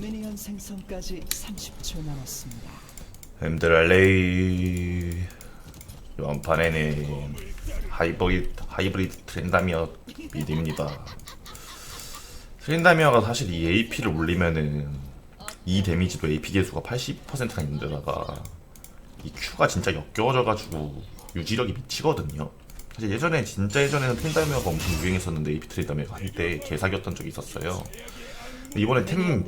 미니언 생성까지 30초 남았습니다. 힘들 할래 이번 판에는 하이브리드, 하이브리드 트렌다미어 미드입니다. 트렌다미어가 사실 이 AP를 올리면은 이 데미지도 AP 개수가 80%가 있는데다가 이 Q가 진짜 역겨워져가지고 유지력이 미치거든요. 사실 예전에 진짜 예전에는 트렌다미어가 엄청 유행했었는데 AP 트렌다미어가 한때 개사기였던 적이 있었어요 이번에 템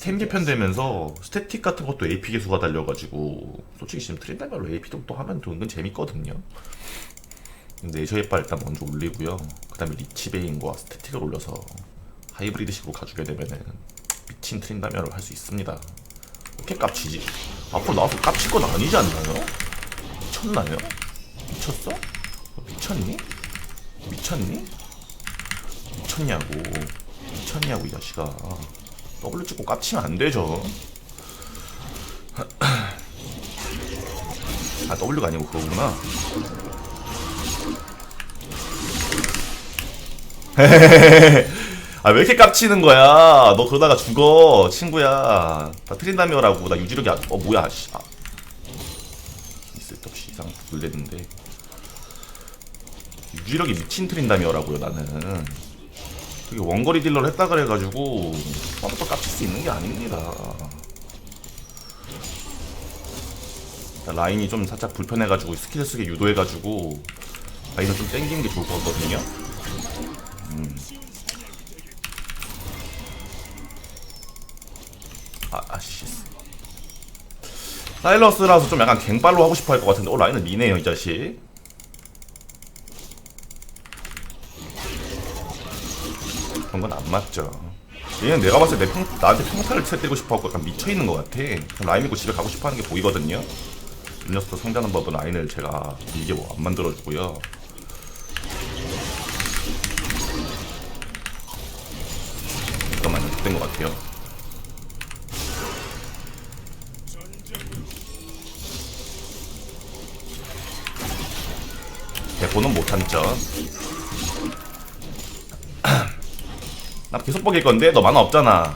템. 개편되면서 스태틱 같은 것도 AP 개수가 달려가지고 솔직히 지금 트렌드별로 AP도 또 하면 또 은근 재밌거든요. 근데 저의바 일단 먼저 올리고요. 그 다음에 리치베인과 스태틱을 올려서 하이브리드식으로 가주게 되면은 미친 트린다면을 할 수 있습니다. 이렇게 깝치지? 앞으로 나와서 깝칠 건 아니지 않나요? 미쳤나요? 미쳤어? 미쳤니? 미쳤니? 미쳤냐고 미쳤냐고 이 자식아. W 찍고 깝치면 안 되죠. 아 W가 아니고 그거구나. 아왜 이렇게 깝치는 거야? 너 그러다가 죽어 친구야. 다 트린다미어라고 나 유지력이 안... 어 뭐야 씨. 아. 쓸데없이 이상 놀랬는데. 유지력이 미친 트린다미어라고요 나는 그게 원거리 딜러를 했다 그래가지고 처음부터 깝칠 수 있는 게 아닙니다. 라인이 좀 살짝 불편해가지고 스킬 쓰게 유도해가지고 라인을 좀 땡기는 게 좋을 것 같거든요. 음. 아, 아씨. 사일러스라서 좀 약간 갱발로 하고 싶어 할 것 같은데, 어, 라인은 미네요, 이 자식. 그런 건 안 맞죠. 얘는 내가 봤을 때내 평, 나한테 평타를 채뜨리고 싶어하고 약간 미쳐있는 것 같아. 믿고 집에 가고 싶어 하는 게 보이거든요. 이 녀석도 상대하는 법은 라인을 제가 이게 뭐 안 만들어주고요. 잠깐만요. 된것 같아요. 대포는 못 참죠. 나 계속 먹일 건데 너 만화 없잖아.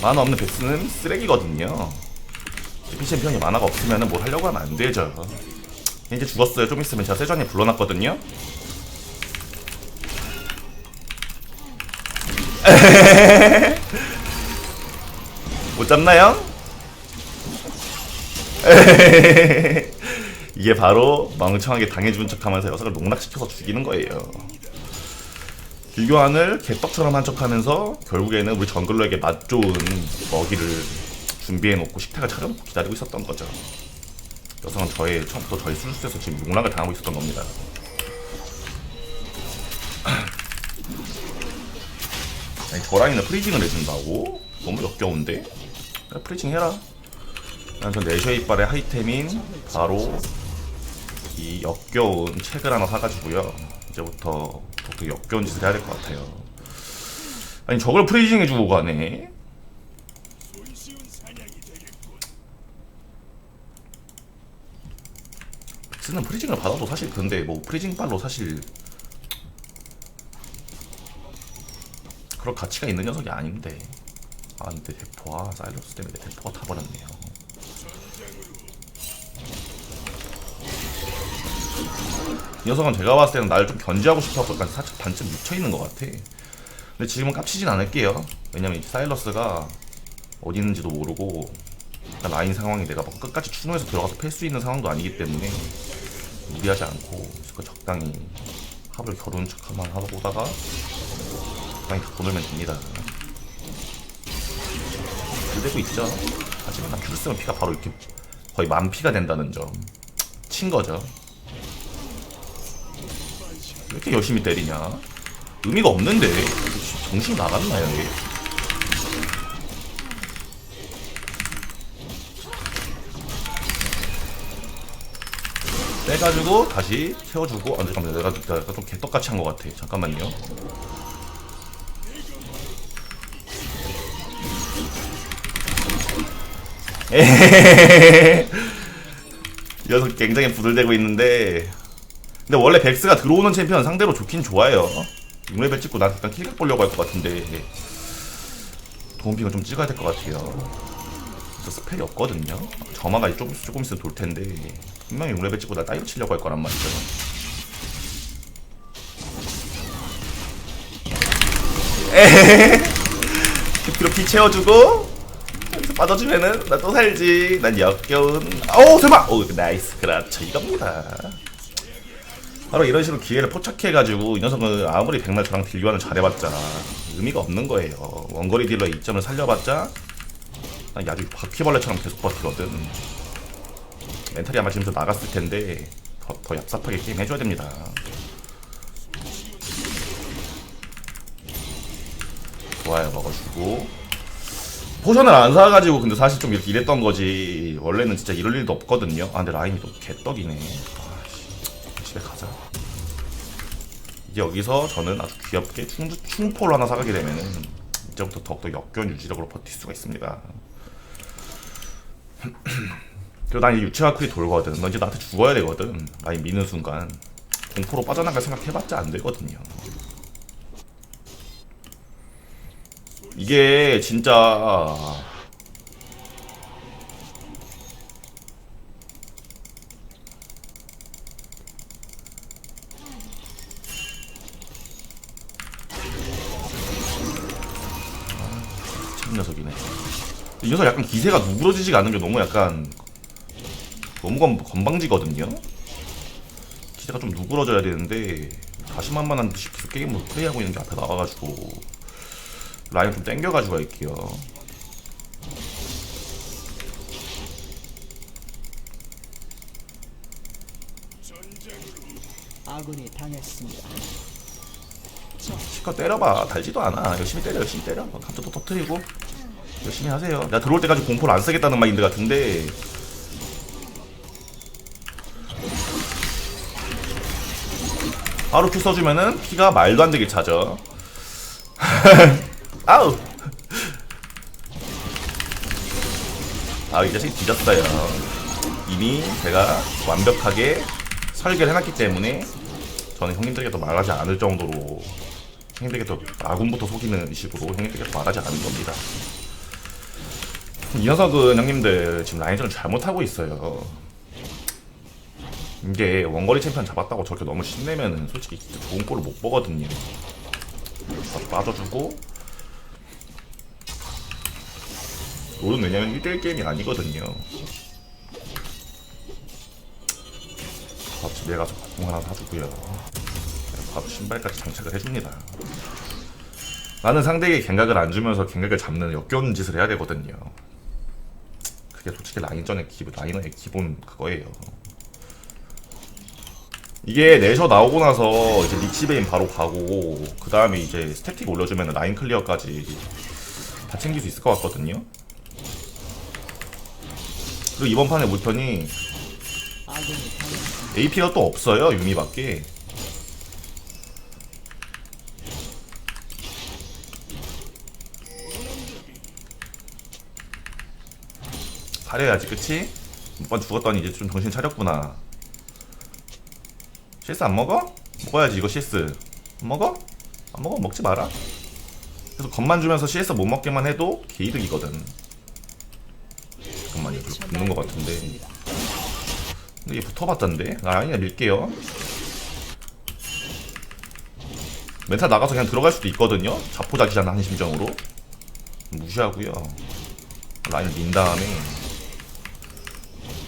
만화 없는 백스는 쓰레기거든요. 피션 편이 만화가 없으면 뭘 하려고 하면 안 되죠. 이제 죽었어요. 좀 있으면 제가 세전에 불러놨거든요. 못 잡나요? 이게 바로 멍청하게 당해준 척하면서 녀석을 농락시켜서 죽이는 거예요. 유교환을 개떡처럼 한 척하면서 결국에는 우리 정글러에게 맛 좋은 먹이를 준비해놓고 식탁을 차려놓고 기다리고 있었던 거죠. 여성은 저의 처음부터 저의 술수에서 지금 용락을 당하고 있었던 겁니다. 아니 저 라인을 프리징을 해준다고? 너무 역겨운데? 프리징 해라. 난전 내셔 이빨의 하이템인 바로 이 역겨운 책을 하나 사가지고요. 이제부터 더그 역겨운 짓을 해야 될 것 같아요. 아니 저걸 프리징 해주고 가네. 빅스는 프리징을 받아도 사실 근데 뭐 프리징 빨로 사실 그럴 가치가 있는 녀석이 아닌데. 아 근데 대포아 사일러스 때문에 대포가 타버렸네요. 이 녀석은 제가 봤을 때는 나를 좀 견제하고 싶어서 약간 살짝 반쯤 묻혀있는 것 같아. 근데 지금은 깝치진 않을게요. 왜냐면 이 사일러스가 어디 있는지도 모르고 라인 상황이 내가 막 끝까지 추노해서 들어가서 팰 수 있는 상황도 아니기 때문에 무리하지 않고 그 적당히 합을 겨루는 척만 하다 보다가 적당히 갖고 놀면 됩니다. 되고 있죠. 하지만 난 큐를 쓰면 피가 바로 이렇게 거의 만 피가 된다는 점. 친 거죠. 왜 이렇게 열심히 때리냐? 의미가 없는데 정신 나갔나요? 얘? 빼가지고 다시 채워주고 아 잠깐만 내가, 내가 좀 개떡같이 한 것 같아 잠깐만요 이 녀석 굉장히 부들대고 있는데 근데 원래 백스가 들어오는 챔피언 상대로 좋긴 좋아요 6레벨 찍고 나 일단 킬각 보려고 할 것 같은데 도움핑을 좀 찍어야 될 것 같아요. 그래서 스펠이 없거든요. 점화가 조금, 조금 있으면 돌 텐데 분명히 6레벨 찍고 나 따위로 치려고 할 거란 말이죠. 에헤헤 피 채워주고 빠져주면은 나 또 살지. 난 역겨운. 오 설마. 오 나이스. 그렇죠 이겁니다. 바로 이런 식으로 기회를 포착해가지고 이 녀석은 아무리 백날 저랑 딜교환을 잘해봤자 의미가 없는 거예요. 원거리 딜러 이점을 살려봤자 아니, 아주 바퀴벌레처럼 계속 버티거든. 멘탈이 아마 지금 더 나갔을 텐데 더, 더 얍삽하게 게임 해줘야 됩니다. 좋아요 먹어주고 포션을 안 사가지고 근데 사실 좀 이랬던 거지 원래는 진짜 이럴 일도 없거든요. 아 근데 라임이 또 개떡이네. 가자. 이제 여기서 저는 아주 귀엽게 충, 충포를 하나 사가게 되면은 이제부터 더욱더 역겨운 유지력으로 버틸 수가 있습니다. 그리고 난 이제 유치화쿨이 돌거든. 너 이제 나한테 죽어야 되거든. 라인 미는 순간 공포로 빠져나갈 생각해봤자 안 되거든요. 이게 진짜 녀석 약간 기세가 누그러지지가 않는 게 너무 약간 너무 건, 건방지거든요. 기세가 좀 누그러져야 되는데 자신만만한 듯이 계속 게임으로 플레이하고 있는 게 앞에 나와가지고 라인 좀 땡겨가지고 할게요. 아군이 당했습니다. 실컷 때려봐. 달지도 않아. 열심히 때려, 열심히 때려. 감자도 터트리고 열심히 하세요. 내가 들어올 때까지 공포를 안 쓰겠다는 마인드 같은데 바로 큐 써주면은 피가 말도 안 되게 차죠. 아우. 아, 이 자식 뒤졌어요. 이미 제가 완벽하게 설계를 해놨기 때문에 저는 형님들에게도 말하지 않을 정도로 형님들에게도 아군부터 속이는 식으로 형님들에게 말하지 않을 겁니다. 이 녀석은 형님들 지금 라인전을 잘못하고 있어요. 이게 원거리 챔피언 잡았다고 저렇게 너무 신내면은 솔직히 좋은 꼴을 못 보거든요. 빠져주고 롤은 왜냐면 1대1 게임이 아니거든요. 밥 집에 가서 밥공 하나 사주고요. 바로 신발까지 장착을 해줍니다. 나는 상대에게 갱각을 안 주면서 갱각을 잡는 역겨운 짓을 해야 되거든요. 그게 솔직히 라인전의 기본, 라이너의 기본 그거예요. 이게 내셔 나오고 나서 이제 리치베인 바로 가고 그 다음에 이제 스태틱 올려주면 라인 클리어까지 다 챙길 수 있을 것 같거든요. 그리고 이번 판에 당했습니다. AP가 또 없어요 유미밖에 잘해야지 그치? 몇번 죽었더니 이제 좀 정신 차렸구나. CS 안 먹어? 먹어야지 이거 CS. 안 먹어? 안 먹어 먹지 마라. 그래서 겁만 주면서 CS 못 먹게만 해도 개이득이거든. 잠깐만 이거 붙는 것 같은데. 근데 얘 붙어봤던데? 아, 아니야 밀게요. 멘탈 나가서 그냥 들어갈 수도 있거든요? 자포자기잖아 한 심정으로. 무시하고요. 라인을 민 다음에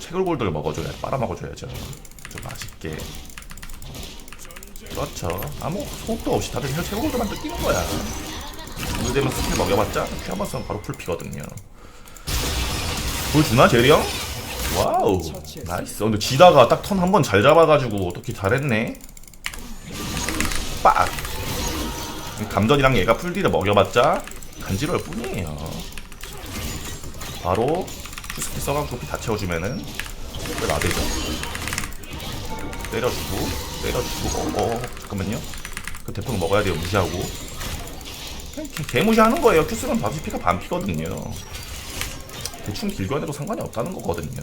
채굴골드를 먹어줘야 빨아먹어줘야죠. 좀 맛있게. 그렇죠. 아무 소금도 없이 다들 그냥 채굴골드만 뜯기는 거야. 물 되면 스킬 먹여봤자 피 한번 쓰면 바로 풀피거든요. 보여주나 제리 형? 와우. 나이스. 근데 지다가 딱 턴 한 번 잘 잡아가지고 어떻게 잘했네? 빡. 감전이랑 얘가 풀딜을 먹여봤자 간지러울 뿐이에요. 바로 큐 스키 써갖고 피 다 채워주면은 왜 나대죠. 때려주고 때려주고 어, 어. 잠깐만요. 그 대포는 먹어야 돼요. 무시하고. 그냥 개, 개 무시하는 거예요. 큐스는 바로 피가 반피거든요. 대충 길교환해도 상관이 없다는 거거든요.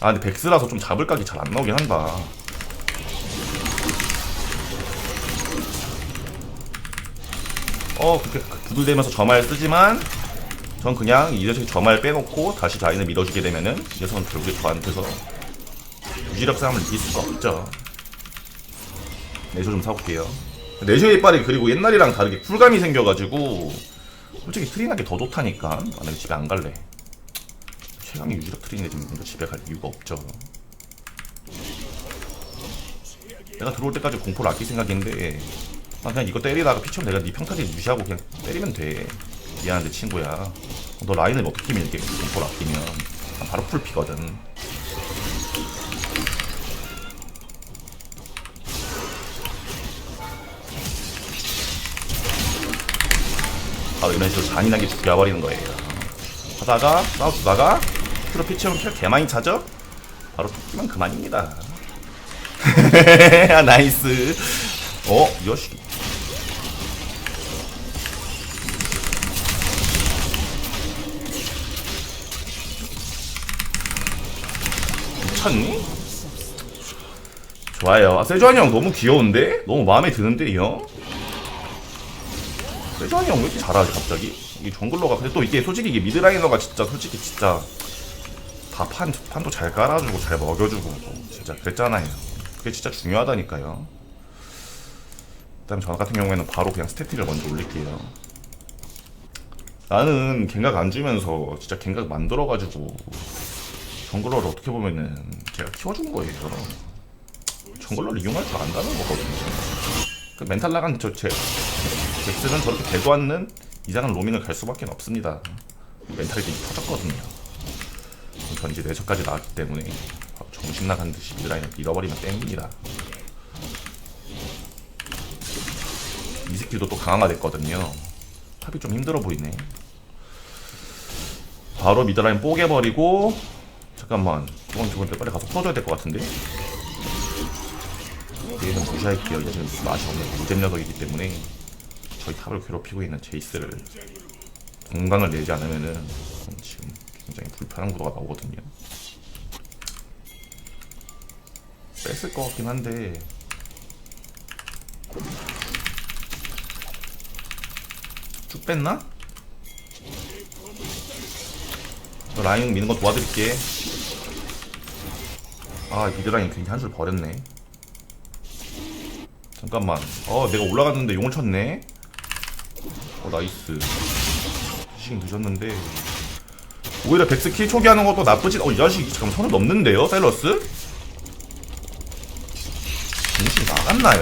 아 근데 백스라서 좀 잡을 각이 잘 안 나오긴 한다. 어 그렇게 두들대면서 저말 쓰지만 전 그냥 이 녀석이 저말 빼놓고 다시 자인을 밀어주게 되면은 이 녀석은 결국에 저한테서 유지력 싸움을 이길 수가 없죠. 내쇼 좀 사올게요. 내쇼의 이빨이 그리고 옛날이랑 다르게 쿨감이 생겨가지고 솔직히 트린하기 더 좋다니까. 아, 내가 집에 안 갈래. 최강의 유지력 트린에 지금 먼저 집에 갈 이유가 없죠. 내가 들어올 때까지 공포를 아낄 생각인데 아 그냥 이거 때리다가 피치면 내가 네 평타지 무시하고 그냥 때리면 돼. 미안한데 친구야 너 라인을 어떻게 밀게 공포를 아끼면 난 바로 풀 피거든. 바로 이런 식으로 잔인하게 죽여버리는 거예요. 하다가 싸워주다가? 프로 피치면 킬 개많이 차죠? 바로 톡기만 그만입니다. 아, 나이스. 어? 이자 미쳤니? 좋아요. 아, 세주환이 형 너무 귀여운데? 너무 마음에 드는데, 이 형? 세주환이 형 왜 이렇게 잘하지, 갑자기? 이 정글러가, 근데 또 이게 솔직히 이게 미드라이너가 진짜, 솔직히 진짜, 다 판, 판도 잘 깔아주고, 잘 먹여주고, 진짜 그랬잖아요. 그게 진짜 중요하다니까요. 그 다음에 저 같은 경우에는 바로 그냥 스태틱을 먼저 올릴게요. 나는 갱각 안 주면서 진짜 갱각 만들어가지고 정글러를 어떻게 보면은 제가 키워준 거예요. 정글러를 이용할 줄 안다는 거거든요. 그 멘탈 나간 저 제, 잭스는 저렇게 되도 않는 이상한 로밍을 갈 수밖에 없습니다. 멘탈이 터졌거든요. 전 이제 내셔까지 나왔기 때문에 정신 나간 듯이 미드라인을 밀어버리면 땡깁니다. 이 스킬도 또 강화됐거든요. 탑이 좀 힘들어 보이네. 바로 미드라인 뽀개버리고 잠깐만. 이건 저건 빨리 가서 풀어줘야 될 것 같은데? 얘는 무시할게요. 얘는 맛이 없는 무잼 녀석이기 때문에 저희 탑을 괴롭히고 있는 제이스를 공강을 내지 않으면은 지금 굉장히 불편한 구도가 나오거든요. 뺐을 것 같긴 한데. 쭉 뺐나? 저 라인 미는 거 도와드릴게. 아, 미드라인 괜히 한줄 버렸네. 잠깐만. 어, 내가 올라갔는데 용을 쳤네. 어, 나이스. 시긴 늦었는데. 오히려 백스 킬 초기하는 것도 나쁘지. 어, 이 자식 잠깐 선을 넘는데요, 사일러스? 정신 나갔나요?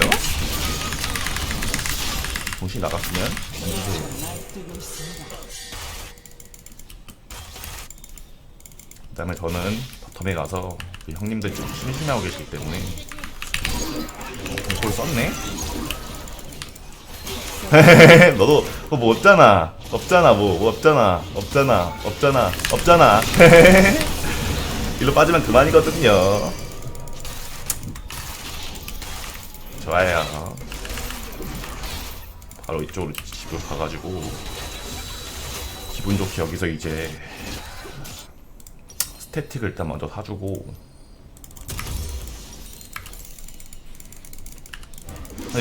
정신 나갔으면 그다음에 저는 바텀에 가서 그 형님들 좀 심심해하고 계시기 때문에 어, 공포를 썼네. 너도 뭐 없잖아. 없잖아 뭐, 뭐 없잖아. 없잖아. 없잖아. 없잖아. 일로 빠지면 그만이거든요. 좋아요. 바로 이쪽으로 집으로 가가지고 기분 좋게 여기서 이제 스태틱을 일단 먼저 사주고.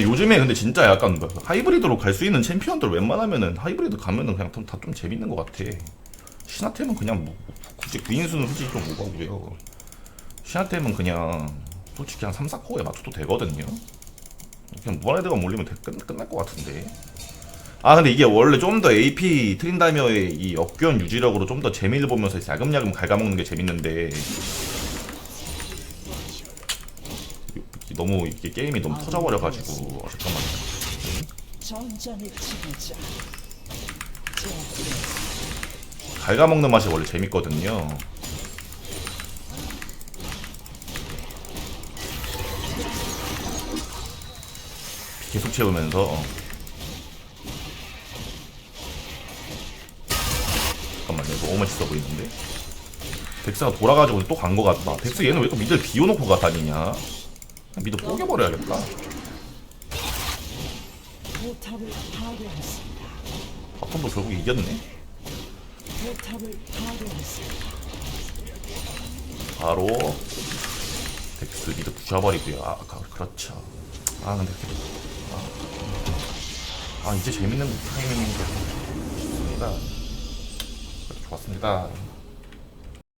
요즘에 근데 진짜 약간 뭐 하이브리드로 갈 수 있는 챔피언들 웬만하면은 하이브리드 가면은 그냥 다 좀 재밌는 것 같아. 신화템은 그냥 뭐 굳이 구인수는 솔직히 좀 오가고요. 신화템은 그냥 솔직히 한 3, 4코어에 맞춰도 되거든요. 그냥 무한헤드가 몰리면 끝날 것 같은데 아 근데 이게 원래 좀 더 AP 트린다미어의 이 역견 유지력으로 좀 더 재미를 보면서 야금야금 갉아먹는 게 재밌는데. 너무 이게 게임이 너무 터져버려가지고. 어, 잠깐만. 갉아먹는 맛이 원래 재밌거든요. 계속 채우면서 너무 맛있어 보이는데 덱스가 돌아가지고 또 간 거 같다 덱스 얘는 왜 또 미드를 비워놓고 가 다니냐 그냥 미드 뽀개버려야겠다. 바텀도 결국 이겼네. 바로 덱스 미드 부셔버리고요. 아, 아, 그렇죠. 아 근데 이렇게 아 이제 재밌는 타이밍인 것 같습니다. 좋았습니다.